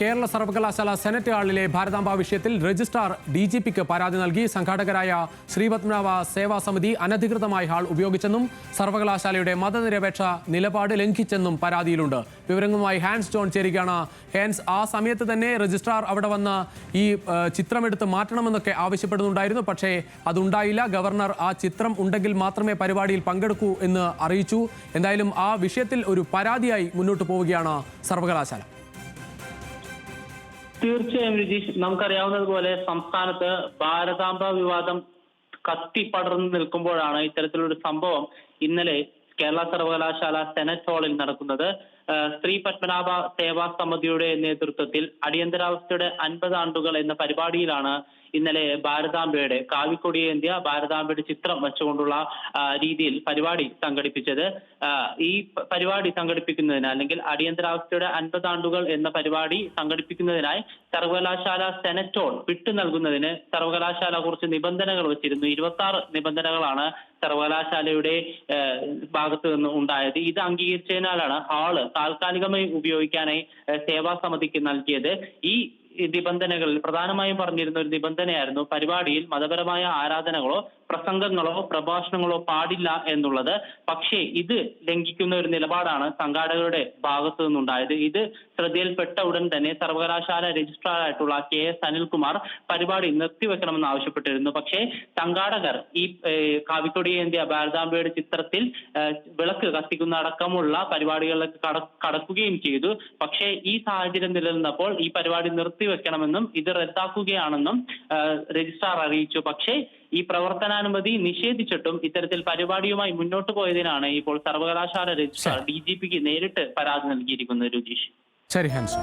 കേരള സർവകലാശാല സെനറ്റ് ഹാളിലെ ഭാരതാംബ വിഷയത്തിൽ registrar D G പിക്ക് പരാതി നൽകി സംഘാടകരായ ശ്രീപത്മനാഭ സേവാ സമിതി അനധികൃതമായി ഹാൾ ഉപയോഗിച്ചെന്നും സർവകലാശാലയുടെ മതനിരപേക്ഷ നിലപാട് ലംഘിച്ചെന്നും പരാതിയിലുണ്ട്. വിവരങ്ങളുമായി ഹാൻസ് ജോൺ ചേരുകയാണ്. ഹാൻസ് ആ സമയത്ത് തന്നെ രജിസ്ട്രാർ അവിടെ വന്ന് ഈ ചിത്രമെടുത്ത് മാറ്റണമെന്നൊക്കെ ആവശ്യപ്പെടുന്നുണ്ടായിരുന്നു. പക്ഷേ അതുണ്ടായില്ല. ഗവർണർ ആ ചിത്രം ഉണ്ടെങ്കിൽ മാത്രമേ പരിപാടിയിൽ പങ്കെടുക്കൂ എന്ന് അറിയിച്ചു. എന്തായാലും ആ വിഷയത്തിൽ ഒരു പരാതിയായി മുന്നോട്ട് പോവുകയാണ് സർവകലാശാല. തീർച്ചയായും രജീഷ് നമുക്കറിയാവുന്നതുപോലെ സംസ്ഥാനത്ത് ഭാരതാംബ വിവാദം കത്തി പടർന്നു നിൽക്കുമ്പോഴാണ് ഇത്തരത്തിലൊരു സംഭവം ഇന്നലെ കേരള സർവകലാശാല സെനറ്റ് ഹാളിൽ നടക്കുന്നത്. സ്ത്രീ പത്മനാഭ സേവാ സമിതിയുടെ നേതൃത്വത്തിൽ അടിയന്തരാവസ്ഥയുടെ അൻപത് ആണ്ടുകൾ എന്ന പരിപാടിയിലാണ് ഇന്നലെ ഭാരതാംബയുടെ കാവിക്കൊടിയേന്ത്യ ഭാരതാംബയുടെ ചിത്രം വെച്ചുകൊണ്ടുള്ള രീതിയിൽ പരിപാടി സംഘടിപ്പിച്ചത്. ഈ പരിപാടി സംഘടിപ്പിക്കുന്നതിന് അല്ലെങ്കിൽ അടിയന്തരാവസ്ഥയുടെ അൻപത് ആണ്ടുകൾ എന്ന പരിപാടി സംഘടിപ്പിക്കുന്നതിനായി സർവകലാശാല സെനറ്റോൾ വിട്ടു നൽകുന്നതിന് സർവകലാശാല കുറച്ച് നിബന്ധനകൾ വെച്ചിരുന്നു. ഇരുപത്തി ആറ് നിബന്ധനകളാണ് സർവകലാശാലയുടെ ഭാഗത്ത് നിന്ന് ഉണ്ടായത്. ഇത് അംഗീകരിച്ചതിനാലാണ് ഹാൾ താൽക്കാലികമായി ഉപയോഗിക്കാനായി സേവാ സമിതിക്ക് നൽകിയത്. ഈ നിബന്ധനകളിൽ പ്രധാനമായും പറഞ്ഞിരുന്ന ഒരു നിബന്ധനയായിരുന്നു പരിപാടിയിൽ മതപരമായ ആരാധനകളോ പ്രസംഗങ്ങളോ പ്രഭാഷണങ്ങളോ പാടില്ല എന്നുള്ളത്. പക്ഷേ ഇത് ലംഘിക്കുന്ന ഒരു നിലപാടാണ് സംഘാടകരുടെ ഭാഗത്തു നിന്നുണ്ടായത്. ഇത് ശ്രദ്ധയിൽപ്പെട്ട ഉടൻ തന്നെ സർവകലാശാല രജിസ്ട്രാർ ആയിട്ടുള്ള കെ എസ് അനിൽകുമാർ പരിപാടി നിർത്തിവെക്കണമെന്ന് ആവശ്യപ്പെട്ടിരുന്നു. പക്ഷേ സംഘാടകർ ഈ കാവിക്കൊടി ഏന്തിയ ഭാരതാംബയുടെ ചിത്രത്തിൽ വിളക്ക് കത്തിക്കുന്ന അടക്കമുള്ള പരിപാടികളിലേക്ക് കടക്കുകയും ചെയ്തു. പക്ഷേ ഈ സാഹചര്യം നിലനിന്നപ്പോൾ ഈ പരിപാടി നിർത്തിവെക്കണമെന്നും ഇത് റദ്ദാക്കുകയാണെന്നും രജിസ്ട്രാർ അറിയിച്ചു. പക്ഷേ ഈ പ്രവർത്തനാനുമതി നിഷേധിച്ചിട്ടും ഇത്തരത്തിൽ പരിപാടിയുമായി മുന്നോട്ട് പോയതിനാണ് ഇപ്പോൾ സർവകലാശാല രജിസ്ട്രാർ ഡി ജി പിക്ക് നേരിട്ട് പരാതി നൽകിയിരിക്കുന്നത് രുചീഷ് ശരി ഹാൻസ്.